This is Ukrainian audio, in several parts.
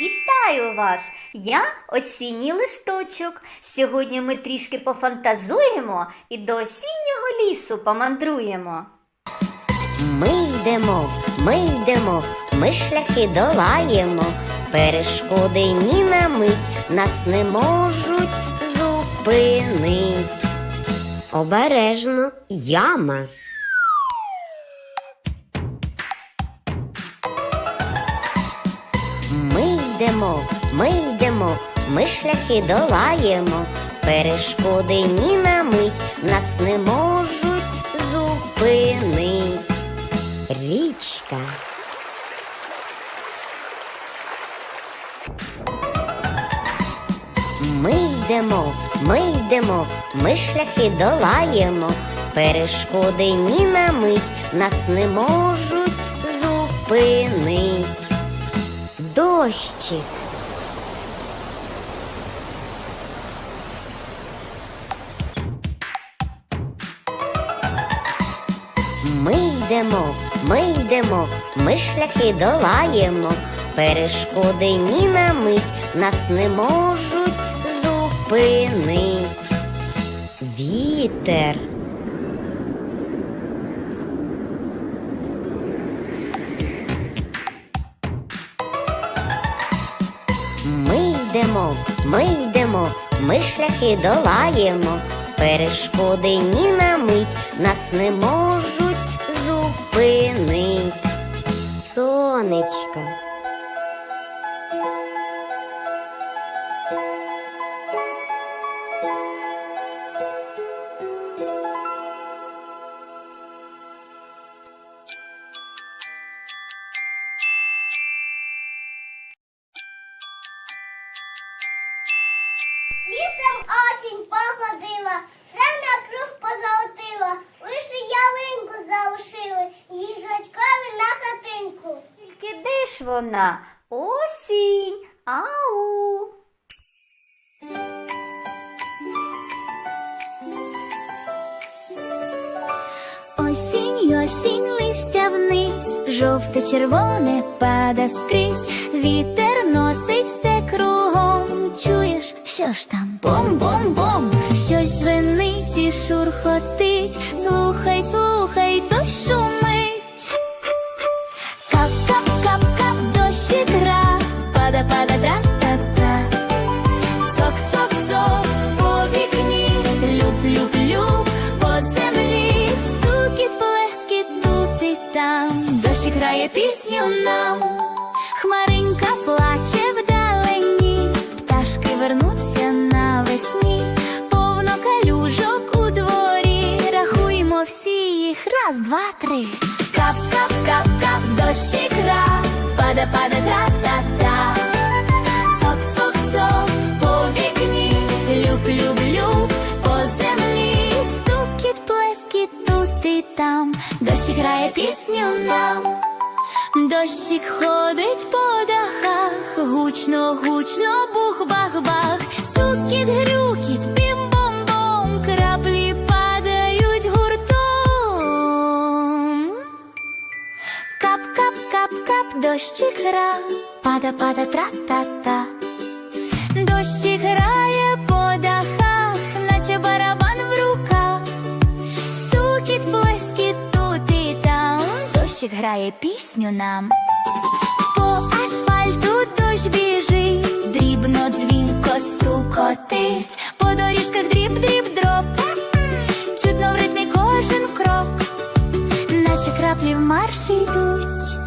Вітаю вас! Я осінній листочок. Сьогодні ми трішки пофантазуємо і до осіннього лісу помандруємо. Ми йдемо, ми йдемо, ми шляхи долаємо, перешкоди ні на мить нас не можуть зупинить. Обережно яма. Йдемо, ми йдемо, ми шляхи долаємо, перешкоди ні на мить нас не можуть зупинить. Річка. Ми йдемо, ми йдемо, ми шляхи долаємо, перешкоди ні на мить нас не можуть зупинить. Дощик. Ми йдемо, ми йдемо, ми шляхи долаємо, перешкоди ні на мить нас не можуть зупинить. Вітер. Йдемо, ми йдемо, ми шляхи долаємо, перешкоди ні на мить нас не можуть зупинить. Сонечко. Лісом осінь походила, все на круг позолотила, лише ялинку залишили, їжачкові на хатинку. Тільки де ж вона? Осінь. Ау. Осінь, осінь, листя вниз, жовте, червоне пада скрізь, вітер носить все кругом. Що ж там? Бом-бом-бом, щось дзвенить і шурхотить. Слухай, слухай, дощ шумить. Кап, кап, кап, кап, дощик гра, пада, пада, тра-та-та. Цок, цок, цок, по вікні, люб, люб, люб, по землі, стукіт, плескіт тут там, дощик грає пісню нам, раз, два, три. Кап, кап, кап, кап, дощик гра, пада, пада, тра-та-та. Цок, цок, цок, по вікні, люб, люб, люб, по землі, стукіт, плескіт тут і там, дощик грає пісню нам, дощик ходить по дахах, гучно, гучно, бух, бах, бах, стукіт, грюкіт, дощик гра, пада, пада, тра-та-та. Дощик грає по дахах, наче барабан в руках. Стукіт, блискіт тут і там. Дощик грає пісню нам. По асфальту дощ біжить, дрібно дзвінко стукотить. По доріжках дріб, дріб, дроп. Чутно в ритмі кожен крок наче краплі в марші йдуть,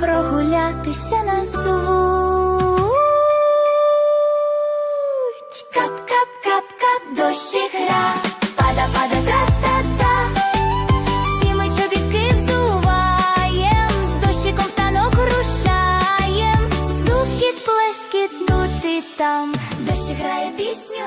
прогулятися на суть. Кап, кап, кап, кап, дощик гра, пада, пада, тра-та-та. Всі ми чобітки взуваєм, з дощиком в танок рушаєм. Стукіт, плескіт тут і там, дощик грає пісню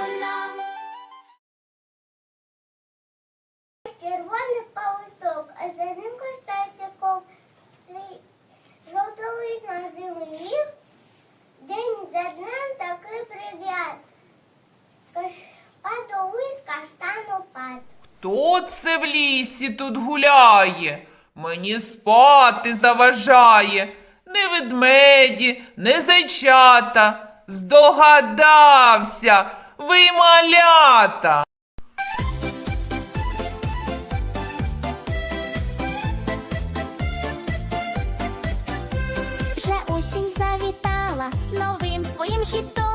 Оце в лісі тут гуляє? Мені спати заважає, не ведмеді, не зайчата. Здогадався, ви малята. Вже осінь завітала з новим своїм хітом.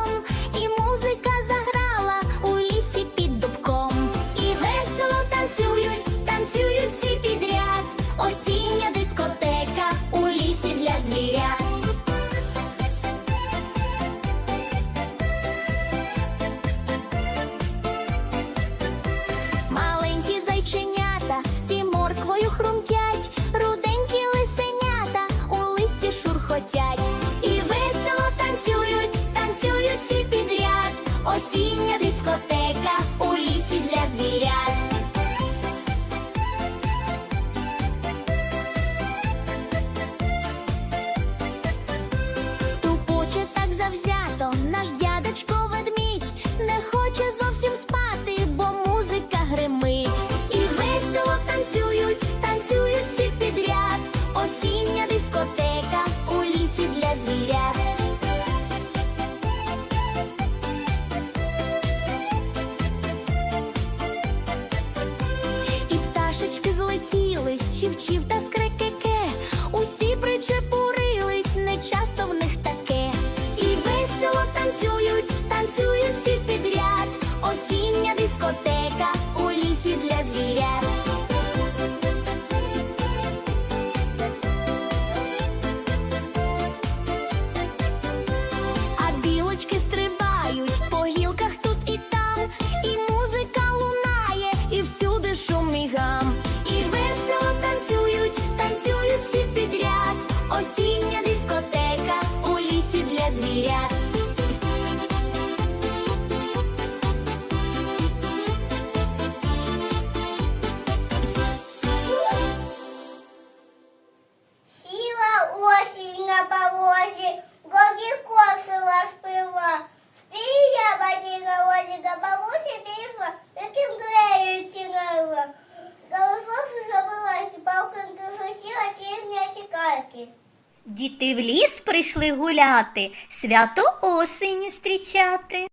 Діти в ліс прийшли гуляти, свято осені зустрічати.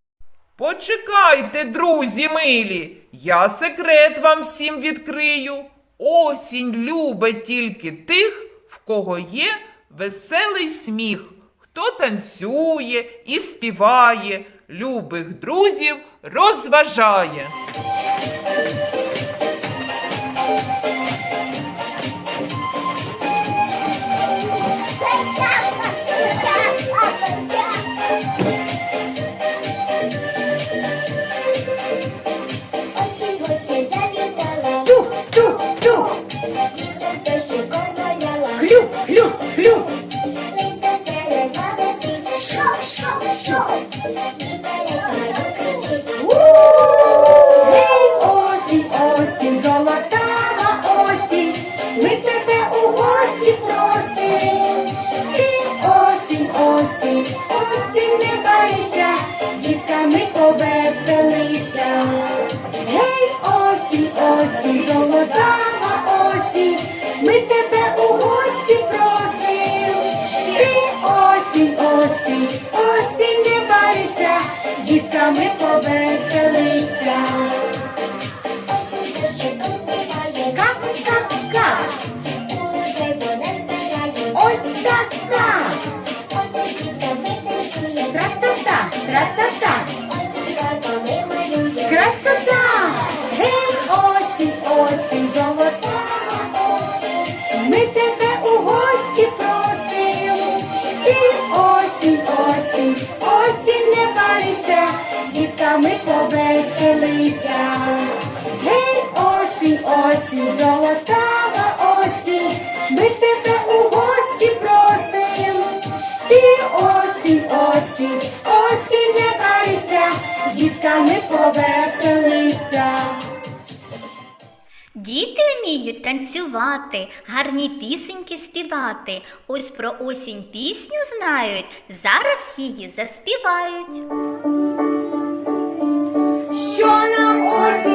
Почекайте, друзі милі, я секрет вам всім відкрию. Осінь любить тільки тих, в кого є веселий сміх, хто танцює і співає, любих друзів розважає. Salata. така. Уже вода стара. Ось така. Ось дітка витанцює. Тра-та-та, тра-та-та. Ось дітка коли малює. Красота. ми тебе у гості просим. Ти осінь, осінь, осінь не парися, з дітками повеселися. Діти вміють танцювати, гарні пісеньки співати. Ось про осінь пісню знають, зараз її заспівають. Що нам осінь?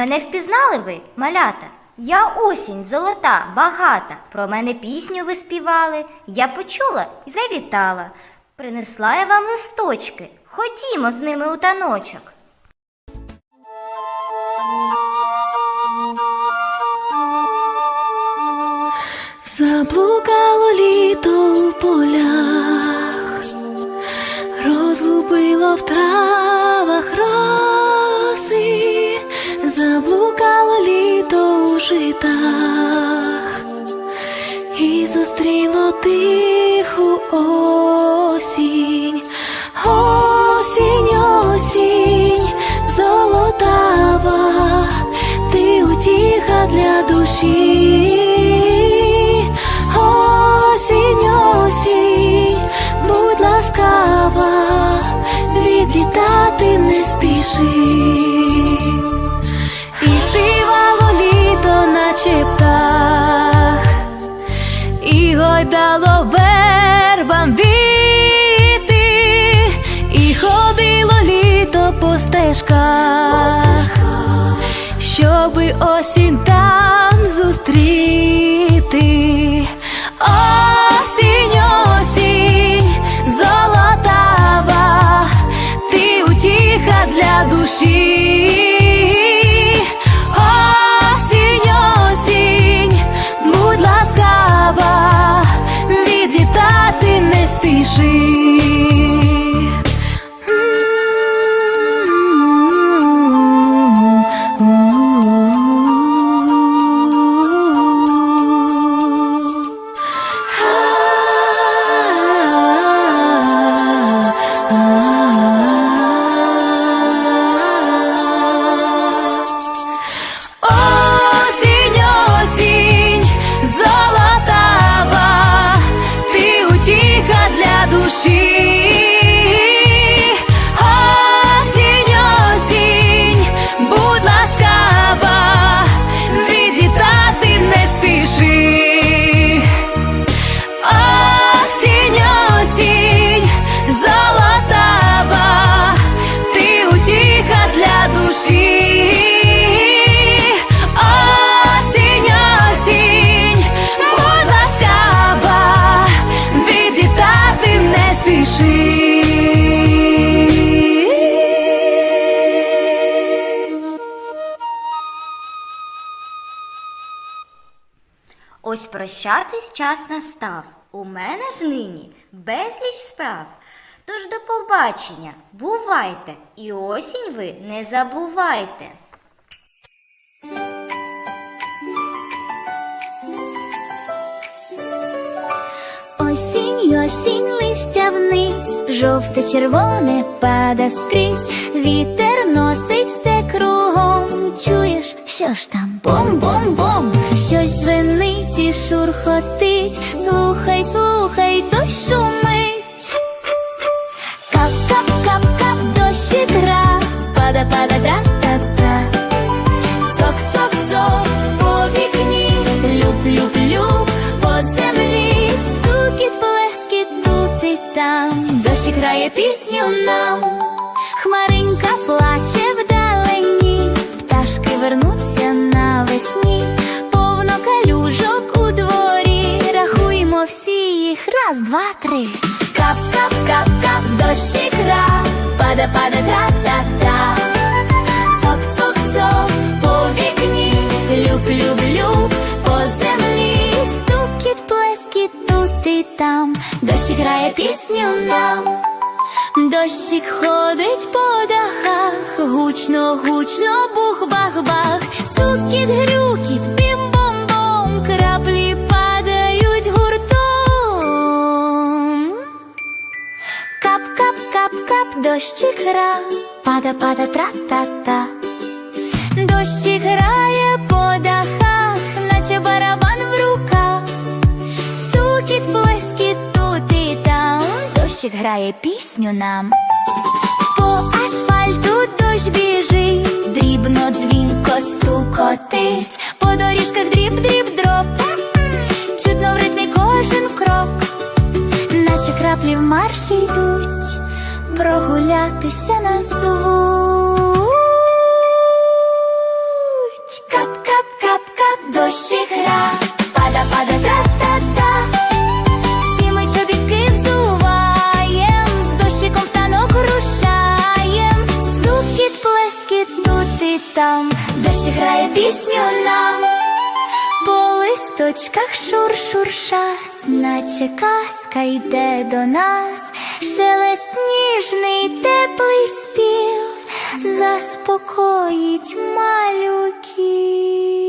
Мене впізнали ви, малята? Я осінь, золота, багата. Про мене пісню ви співали. Я почула і завітала. Принесла я вам листочки. Ходімо з ними у таночок. Заблукало у і зустріло тиху осінь, осінь, осінь, золотава, ти утіха для душі. Щоби осінь там зустріти. Осінь, осінь, золотава, ти утіха для душі. Прощатись час настав. У мене ж нині безліч справ. Тож до побачення, бувайте, і осінь ви не забувайте. Осінь, осінь, листя вниз, жовте, червоне пада скрізь, вітер носить все кругом. Чуєш, що ж там? Бом-бом-бом, щось дзвенить і шурхотить. Слухай, слухай, дощ шумить. Кап, кап, кап, кап, дощик гра, пада, пада, тра-та-та. Цок, цок, цок, по вікні, люб, люб, люб, по землі, стукіт, плескіт тут і там, дощик грає пісню нам, хмаринка плаче вдалині, пташки вернуться всі їх, раз, два, три. Кап, кап, кап, кап, дощик гра, пада, пада, тра-та-та. Цок, цок, цок, по вікні, люб, люб, люб, по землі, стукіт, плескіт тут і там, дощик грає пісню нам, дощик ходить по дахах, гучно, гучно, бух, бах, бах, стукіт, грюкіт, бім-бом-бом, краплі дощик гра, пада, пада, тра-та-та, дощик грає по дахах, наче барабан в руках, стукіт, блискіт тут і там, дощик грає пісню нам. По асфальту дощ біжить, дрібно дзвінко стукотить, по доріжках дріб, дріб, дроб, чутно в ритмі кожен крок, наче краплі в марші йдуть прогулятися на звуть. Кап-кап-кап-кап, дощик гра, пада-пада, тра-та-та. Всі ми чобітки взуваєм, з дощиком танок рушаєм, стукіт, плескіт тут і там, дощик грає пісню нам, по листочках шур-шуршас, наче казка йде до нас, шелест ніжний, теплий спів, заспокоїть малюків.